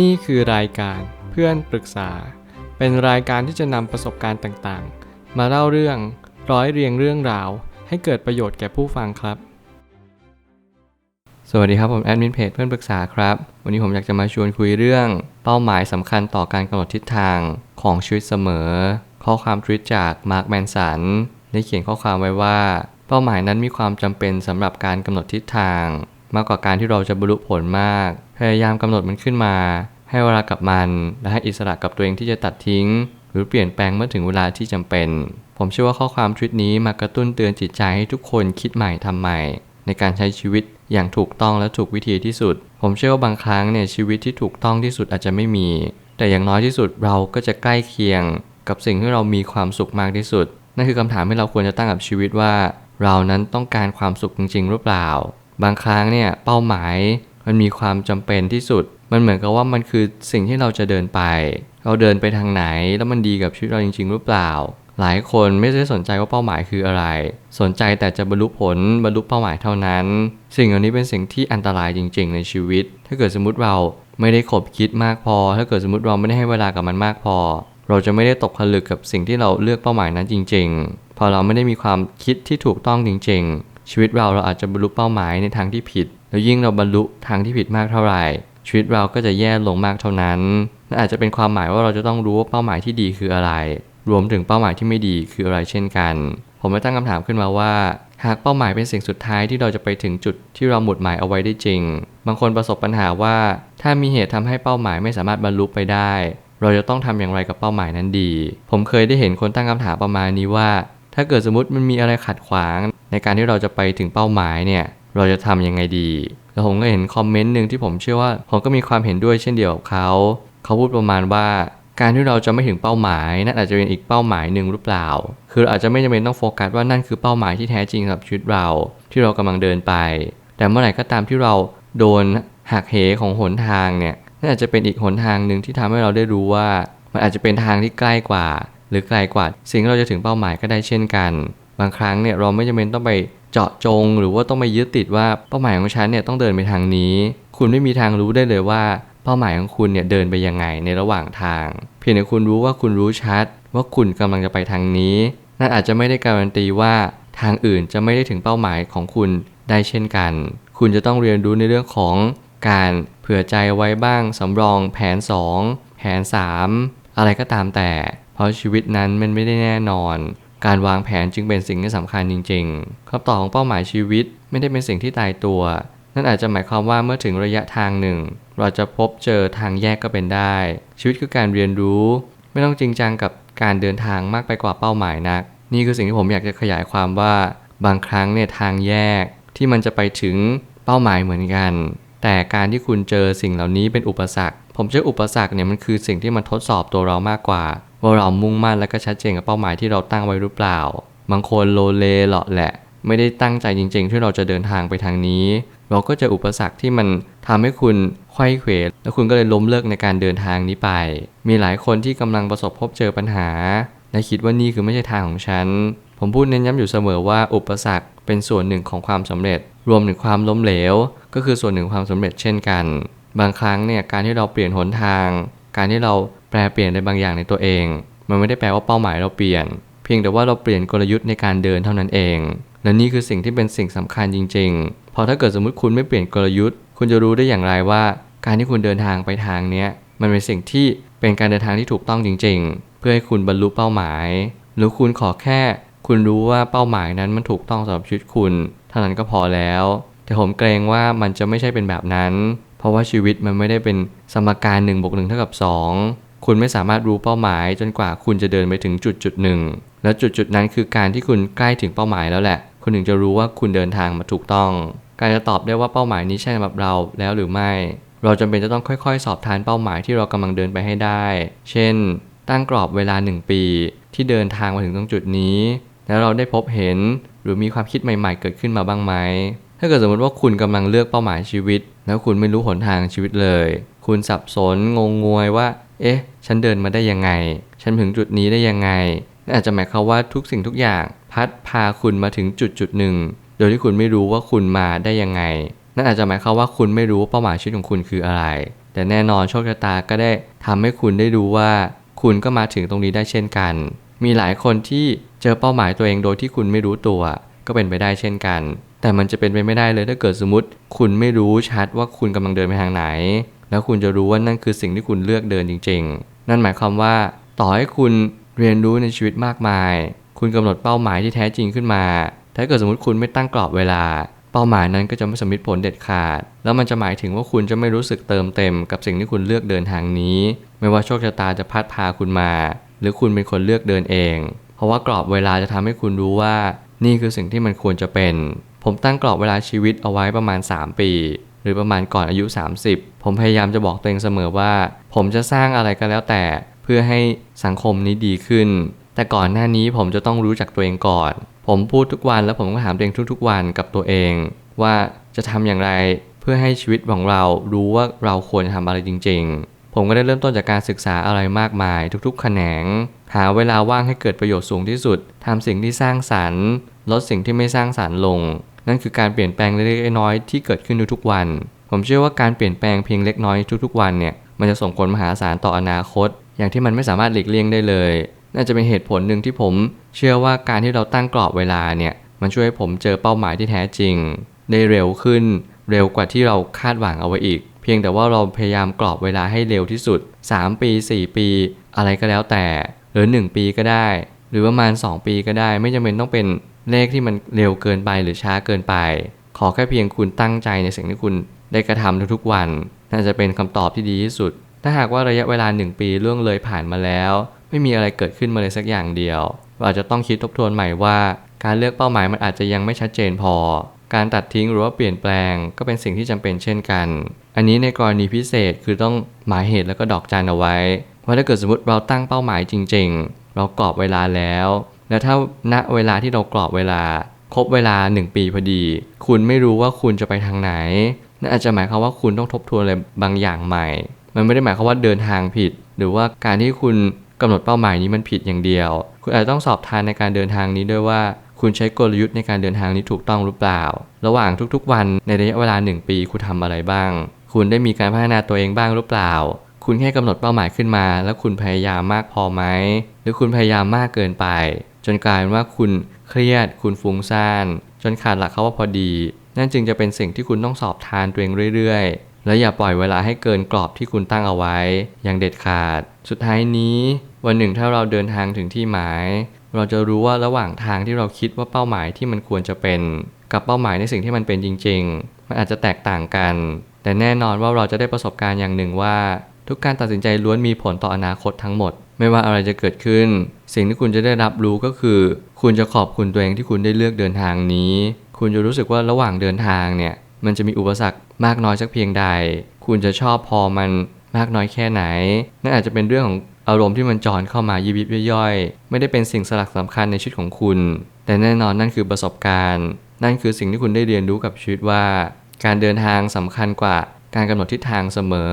นี่คือรายการเพื่อนปรึกษา เป็นรายการที่จะนำประสบการณ์ต่างๆ มาเล่าเรื่องร้อยเรียงเรื่องราว ให้เกิดประโยชน์แก่ผู้ฟังครับ สวัสดีครับผมแอดมินเพจเพื่อนปรึกษาครับ วันนี้ผมอยากจะมาชวนคุยเรื่อง เป้าหมายสำคัญต่อการกำหนดทิศทางของชีวิตเสมอ ข้อความทวิตจากมาร์คแมนสันได้เขียนข้อความไว้ว่า เป้าหมายนั้นมีความจำเป็นสำหรับการกำหนดทิศทาง มากกว่าการที่เราจะบรรลุผลมาก พยายามกำหนดมันขึ้นมา ให้เวลากับมัน และให้อิสระกับตัวเองที่จะตัดทิ้ง หรือเปลี่ยนแปลงเมื่อถึงเวลาที่จำเป็น ผมเชื่อว่าข้อความทวิตนี้มากระตุ้นเตือนจิตใจให้ทุกคนคิดใหม่ทำใหม่ ในการใช้ชีวิตอย่างถูกต้องและถูกวิธีที่สุด ผมเชื่อว่าบางครั้งเนี่ยชีวิตที่ถูกต้องที่สุดอาจจะไม่มี แต่อย่างน้อยที่สุดเราก็จะใกล้เคียง กับสิ่งที่เรามีความสุขมากที่สุด นั่นคือคำถามที่เราควรจะตั้งกับชีวิตว่า เรานั้นต้องการความสุขจริง ๆ หรือเปล่า บางครั้งเนี่ยเป้าหมายมันมีความจำเป็นที่สุด มันเหมือนกับว่ามันคือสิ่งที่เราจะเดินไป เราเดินไปทางไหน แล้วมันดีกับชีวิตเราจริง ๆ หรือเปล่า หลายคนไม่ได้สนใจว่าเป้าหมายคืออะไร สนใจแต่จะบรรลุผลบรรลุเป้าหมายเท่านั้น สิ่งเหล่านี้เป็นสิ่งที่อันตรายจริง ๆ ในชีวิต ถ้าเกิดสมมติเราไม่ได้ขบคิดมากพอ ถ้าเกิดสมมติเราไม่ได้ให้เวลากับมันมากพอ เราจะไม่ได้ตกผลึกกับสิ่งที่เราเลือกเป้าหมายนั้นจริง ๆ พอเราไม่ได้มีความคิดที่ถูกต้องจริง ๆ ชีวิตเราเราอาจจะบรรลุเป้าหมายในทางที่ผิด แล้วยิ่งเราบรรลุทางที่ผิดมากเท่าไหร่ ชีวิตเราก็จะแย่ลงมากเท่านั้นนั่นอาจจะเป็นความหมายว่าเราจะต้องรู้ว่าเป้าหมายที่ดีคืออะไร รวมถึงเป้าหมายที่ไม่ดีคืออะไรเช่นกัน ผมไม่ตั้งคำถามขึ้นมาว่า หากเป้าหมายเป็นสิ่งสุดท้ายที่เราจะไปถึงจุดที่เราหมุดหมายเอาไว้ได้จริง บางคนประสบปัญหาว่า ถ้ามีเหตุทำให้เป้าหมายไม่สามารถบรรลุไปได้ เราจะต้องทำอย่างไรกับเป้าหมายนั้นดี ผมเคยได้เห็นคนตั้งคำถามประมาณนี้ว่า ถ้าเกิดสมมติมันมีอะไรขัดขวาง ในการที่เราจะไปถึงเป้าหมายเนี่ย เราจะทำยังไงดี แล้วผมก็เห็นคอมเมนต์หนึ่งที่ผมเชื่อว่า ผมก็มีความเห็นด้วยเช่นเดียวกับเขา เขาพูดประมาณว่าการที่เราจะไม่ถึงเป้าหมายนั่นอาจจะเป็นอีกเป้าหมายหนึ่งหรือเปล่า คือาอาจจะไม่จำเป็นต้องโฟกัสว่านั่นคือเป้าหมายที่แท้จริงสำหรับชีวิตเรา ที่เรากำลังเดินไป แต่เมื่อไหร่ก็ตามที่เราโดนหักเหของหนทางเนี่ยนั่นอาจจะเป็นอีกหนทางหนึ่งที่ทำให้เราได้รู้ว่า มันอาจจะเป็นทางที่ใกล้กว่า รือไกลกว่า สิ่งที่เราจะถึงเป้าหมายก็ได้เช่นกัน บางครั้งเนี่ยเราไม่จำเป็นต้องไปเจาะจง หรือว่าต้องไปยึดติดว่าเป้าหมายของฉันเนี่ยต้องเดินไปทางนี้ คุณไม่มีทางรู้ได้เลยว่า เป้าหมายของคุณเนี่ยเดินไปยังไงในระหว่างทาง เพียงแต่คุณรู้ว่าคุณรู้ชัด ว่าคุณกำลังจะไปทางนี้นั่นอาจจะไม่ได้การันตีว่าทางอื่นจะไม่ได้ถึงเป้าหมายของคุณได้เช่นกัน คุณจะต้องเรียนรู้ในเรื่องของการเผื่อใจไว้บ้างสำรองแผน 2 แผน 3 อะไรก็ตามแต่ เพราะชีวิตนั้นมันไม่ได้แน่นอน การวางแผนจึงเป็นสิ่งที่สำคัญจริงๆคำตอบของเป้าหมายชีวิตไม่ได้เป็นสิ่งที่ตายตัว นั่นอาจจะหมายความว่าเมื่อถึงระยะทางหนึ่ง เราจะพบเจอทางแยกก็เป็นได้ ชีวิตคือการเรียนรู้ ไม่ต้องจริงจังกับการเดินทางมากไปกว่าเป้าหมายนัก นี่คือสิ่งที่ผมอยากจะขยายความว่าบางครั้งเนี่ยทางแยกที่มันจะไปถึงเป้าหมายเหมือนกัน แต่การที่คุณเจอสิ่งเหล่านี้เป็นอุปสรรค ผมเชื่ออุปสรรคเนี่ยมันคือสิ่งที่มันทดสอบตัวเรามากกว่า ว่าเรามุ่งมั่นและก็ชัดเจนกับเป้าหมายที่เราตั้งไว้หรือเปล่า บางคนโลเลเลาะแหละ ไม่ได้ตั้งใจจริง ๆ ที่เราจะเดินทางไปทางนี้ เราก็จออุปสรรคที่มันทำให้คุณไข้เขวแล้วคุณก็เลยล้มเลิกในการเดินทางนี้ไป มีหลายคนที่กำลังประสบพบเจอปัญหา และคิดว่านี่คือไม่ใช่ทางของฉัน ผมพูดเน้นย้ำอยู่เสมอว่าอุปสรรคเป็นส่วนหนึ่งของความสำเร็จ รวมถึงความล้มเหลว ก็คือส่วนหนึ่งความสำเร็จเช่นกัน บางครั้งเนี่ยการที่เราเปลี่ยนหนทาง การที่เรา ปลเปลี่ยนในบางอย่างในตัวเอง มันไม่ได้แปลว่าเป้าหมายเราเปลี่ยน เพียงแต่ว่าเราเปลี่ยนกลยุทธ์ในการเดินเท่านั้นเอง และนี่คือสิ่งที่เป็นสิ่งสำคัญจริงๆพอถ้าเกิดสมมติคุณไม่เปลี่ยนกลยุทธ์ คุณจะรู้ได้อย่างไรว่า การที่คุณเดินทางไปทางเนี้ยมันเป็นสิ่งที่เป็นการเดินทางที่ถูกต้องจริง ๆ เพื่อให้คุณบรรลุเป้าหมาย หรือคุณขอแค่ คุณรู้ว่าเป้าหมายนั้นมันถูกต้องสำหรับชีวิตคุณเท่านั้นก็พอแล้ว แต่ผมเกรงว่ามันจะไม่ใช่เป็นแบบนั้น เพราะว่าชีวิตมันไม่ได้เป็นสมการ1บวก1เท่ากับ2 คุณไม่สามารถรู้เป้าหมาย จนกว่าคุณจะเดินไปถึงจุดจุดหนึ่ง และจุดจุดนั้นคือการที่คุณใกล้ถึงเป้าหมายแล้วแหละ คุณถึงจะรู้ว่าคุณเดินทางมาถูกต้อง การจะตอบได้ว่าเป้าหมายนี้ใช่สำหรับเราแล้วหรือไม่ เราจำเป็นจะต้องค่อยๆ สอบทานเป้าหมายที่เรากำลังเดินไปให้ได้ เช่น ตั้งกรอบเวลา 1 ปี ที่เดินทางมาถึงตรงจุดนี้ แล้วเราได้พบเห็นหรือมีความคิดใหม่ ๆ เกิดขึ้นมาบ้างไหม ถ้าเกิดสมมติว่าคุณกำลังเลือกเป้าหมายชีวิต แล้วคุณไม่รู้หนทางชีวิตเลย คุณสับสนงงงวยว่า เอ๊ะ ฉันเดินมาได้ยังไง ฉันถึงจุดนี้ได้ยังไงนั่นอาจจะหมายความว่าทุกสิ่งทุกอย่าง พัดพาคุณมาถึงจุดจุดหนึ่ง โดยที่คุณไม่รู้ว่าคุณมาได้ยังไง นั่นอาจจะหมายความว่าคุณไม่รู้ว่าเป้าหมายชีวิตของคุณคืออะไร แต่แน่นอนโชคชะตาก็ได้ทำให้คุณได้รู้ว่า คุณก็มาถึงตรงนี้ได้เช่นกัน มีหลายคนที่เจอเป้าหมายตัวเองโดยที่คุณไม่รู้ตัว ก็เป็นไปได้เช่นกัน แต่มันจะเป็นไปไม่ได้เลยถ้าเกิดสมมติ คุณไม่รู้ชัดว่าคุณกำลังเดินไปทางไหน แล้วคุณจะรู้ว่านั่นคือสิ่งที่คุณเลือกเดินจริง ๆ นั่นหมายความว่าต่อให้คุณเรียนรู้ในชีวิตมากมาย คุณกำหนดเป้าหมายที่แท้จริงขึ้นมา ถ้าเกิดสมมติคุณไม่ตั้งกรอบเวลา เป้าหมายนั้นก็จะไม่สำเร็จผลเด็ดขาด แล้วมันจะหมายถึงว่าคุณจะไม่รู้สึกเติมเต็มกับสิ่งที่คุณเลือกเดินทางนี้ ไม่ว่าโชคชะตาจะพัดพาคุณมา หรือคุณเป็นคนเลือกเดินเอง เพราะว่ากรอบเวลาจะทำให้คุณรู้ว่า นี่คือสิ่งที่มันควรจะเป็น ผมตั้งกรอบเวลาชีวิตเอาไว้ประมาณ 3 ปี หรือประมาณก่อนอายุ 30 ผมพยายามจะบอกตัวเองเสมอว่า ผมจะสร้างอะไรก็แล้วแต่ เพื่อให้สังคมนี้ดีขึ้น แต่ก่อนหน้านี้ผมจะต้องรู้จักตัวเองก่อน ผมพูดทุกวันแล้วผมก็ถามตัวเองทุกๆ วันกับตัวเอง ว่าจะทำอย่างไรเพื่อให้ชีวิตของเรารู้ว่าเราควรทำอะไรจริง ๆ ผมก็ได้เริ่มต้นจากการศึกษาอะไรมากมาย ทุกๆ แขนง หาเวลาว่างให้เกิดประโยชน์สูงที่สุดทำสิ่งที่สร้างสรรค์ ลดสิ่งที่ไม่สร้างสรรค์ลง นั่นคือการเปลี่ยนแปลงเล็กๆน้อยๆที่เกิดขึ้นทุกๆวัน ผมเชื่อว่าการเปลี่ยนแปลงเพียงเล็กน้อยทุกๆวันเนี่ยมันจะส่งผลมหาศาลต่ออนาคต อย่างที่มันไม่สามารถหลีกเลี่ยงได้เลย น่าจะเป็นเหตุผลหนึ่งที่ผมเชื่อว่าการที่เราตั้งกรอบเวลาเนี่ยมันช่วยให้ผมเจอเป้าหมายที่แท้จริง ได้เร็วขึ้น เร็วกว่าที่เราคาดหวังเอาไว้อีก เพียงแต่ว่าเราพยายามกรอบเวลาให้เร็วที่สุด 3 ปี 4 ปี อะไรก็แล้วแต่ หรือ 1 ปีก็ได้ หรือประมาณ 2 ปีก็ได้ ไม่จำเป็นต้องเป็น เลขที่มันเร็วเกินไปหรือช้าเกินไป ขอแค่เพียงคุณตั้งใจในสิ่งที่คุณได้กระทำทุกๆวัน น่าจะเป็นคำตอบที่ดีที่สุด ถ้าหากว่าระยะเวลา1ปีล่วงเลยผ่านมาแล้ว ไม่มีอะไรเกิดขึ้นมาเลยสักอย่างเดียวเราอาจจะต้องคิดทบทวนใหม่ว่า การเลือกเป้าหมายมันอาจจะยังไม่ชัดเจนพอ การตัดทิ้งหรือว่าเปลี่ยนแปลง ก็เป็นสิ่งที่จำเป็นเช่นกัน อันนี้ในกรณีพิเศษคือต้องหมายเหตุแล้วก็ดอกจันเอาไว้ว่าถ้าเกิดสมมติเราตั้งเป้าหมายจริง ๆ เรากรอบเวลาแล้ว แล้วถ้าณเวลาที่เรากรอบเวลาครบเวลา 1 ปีพอดี คุณไม่รู้ว่าคุณจะไปทางไหนนั่นอาจจะหมายความว่าคุณต้องทบทวนอะไรบางอย่างใหม่ มันไม่ได้หมายความว่าเดินทางผิด หรือว่าการที่คุณกำหนดเป้าหมายนี้มันผิดอย่างเดียว คุณอาจจะต้องสอบทานในการเดินทางนี้ด้วยว่าคุณใช้กลยุทธ์ในการเดินทางนี้ถูกต้องหรือเปล่า ระหว่างทุกๆ วันในระยะเวลา 1 ปีคุณทำอะไรบ้าง คุณได้มีการพัฒนาตัวเองบ้างหรือเปล่า คุณแค่กำหนดเป้าหมายขึ้นมา แล้วคุณพยายามมากพอไหม หรือคุณพยายามมากเกินไป จนกลายเป็นว่าคุณเครียด คุณฟุ้งซ่าน จนขาดหลักเขาว่าพอดี นั่นจึงจะเป็นสิ่งที่คุณต้องสอบทานตัวเองเรื่อยๆ และอย่าปล่อยเวลาให้เกินกรอบที่คุณตั้งเอาไว้ อย่างเด็ดขาด สุดท้ายนี้วันหนึ่งถ้าเราเดินทางถึงที่หมาย เราจะรู้ว่าระหว่างทางที่เราคิดว่าเป้าหมายที่มันควรจะเป็น กับเป้าหมายในสิ่งที่มันเป็นจริง ๆ มันอาจจะแตกต่างกัน แต่แน่นอนว่าเราจะได้ประสบการณ์อย่างหนึ่งว่า ทุกการตัดสินใจล้วนมีผลต่ออนาคตทั้งหมด ไม่ว่าอะไรจะเกิดขึ้น สิ่งที่คุณจะได้รับรู้ก็คือ คุณจะขอบคุณตัวเองที่คุณได้เลือกเดินทางนี้ คุณจะรู้สึกว่าระหว่างเดินทางเนี่ย มันจะมีอุปสรรคมากน้อยสักเพียงใด คุณจะชอบพอมันมากน้อยแค่ไหน นั่นอาจจะเป็นเรื่องของอารมณ์ที่มันจอนเข้ามายิบยิบย่อยๆ ไม่ได้เป็นสิ่งสลักสำคัญในชีวิตของคุณ แต่แน่นอนนั่นคือประสบการณ์ นั่นคือสิ่งที่คุณได้เรียนรู้กับชีวิตว่า การเดินทางสำคัญกว่าการกำหนดทิศทางเสมอ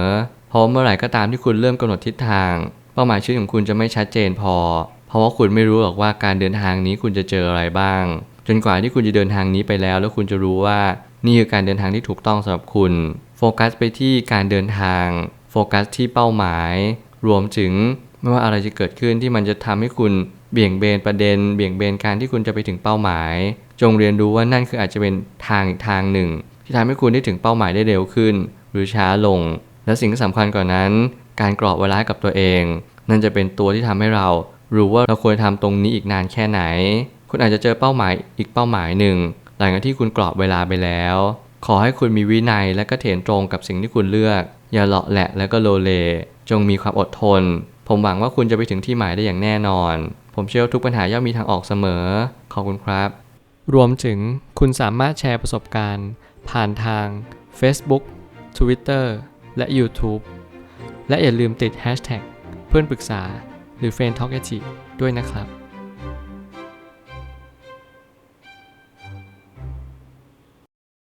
เพราะเมื่อไหร่ก็ตามที่คุณเริ่มกำหนดทิศทาง เป้าหมายชีวิตของคุณจะไม่ชัดเจนพอ เพราะว่าคุณไม่รู้หรอกว่าการเดินทางนี้คุณจะเจออะไรบ้าง จนกว่าที่คุณจะเดินทางนี้ไปแล้ว แล้วคุณจะรู้ว่านี่คือการเดินทางที่ถูกต้องสำหรับคุณ โฟกัสไปที่การเดินทาง โฟกัสที่เป้าหมาย รวมถึงไม่ว่าอะไรจะเกิดขึ้นที่มันจะทำให้คุณเบี่ยงเบนประเด็น เบี่ยงเบนการที่คุณจะไปถึงเป้าหมาย จงเรียนรู้ว่านั่นคืออาจจะเป็นทางอีกทางหนึ่ง ที่ทำให้คุณได้ถึงเป้าหมายได้เร็วขึ้น หรือช้าลง และสิ่งที่สำคัญกว่านั้น การกรอบเวลากับตัวเอง นั่นจะเป็นตัวที่ทำให้เรา รู้ว่าเราควรทำตรงนี้อีกนานแค่ไหน คุณอาจจะเจอเป้าหมายอีกเป้าหมายหนึ่ง หลังจากที่คุณกรอบเวลาไปแล้ว ขอให้คุณมีวินัยและก็เถนตรงกับสิ่งที่คุณเลือก อย่าเลาะแหละและก็โลเลจงมีความอดทน ผมหวังว่าคุณจะไปถึงที่หมายได้อย่างแน่นอน ผมเชื่อทุกปัญหาย่อมมีทางออกเสมอ ขอบคุณครับ รวมถึงคุณสามารถแชร์ประสบการณ์ ผ่านทาง Facebook Twitter และ YouTube และอย่าลืมติด Hashtag เพื่อนปรึกษาหรือ f r ร e n d Talk ด้วยนะครับ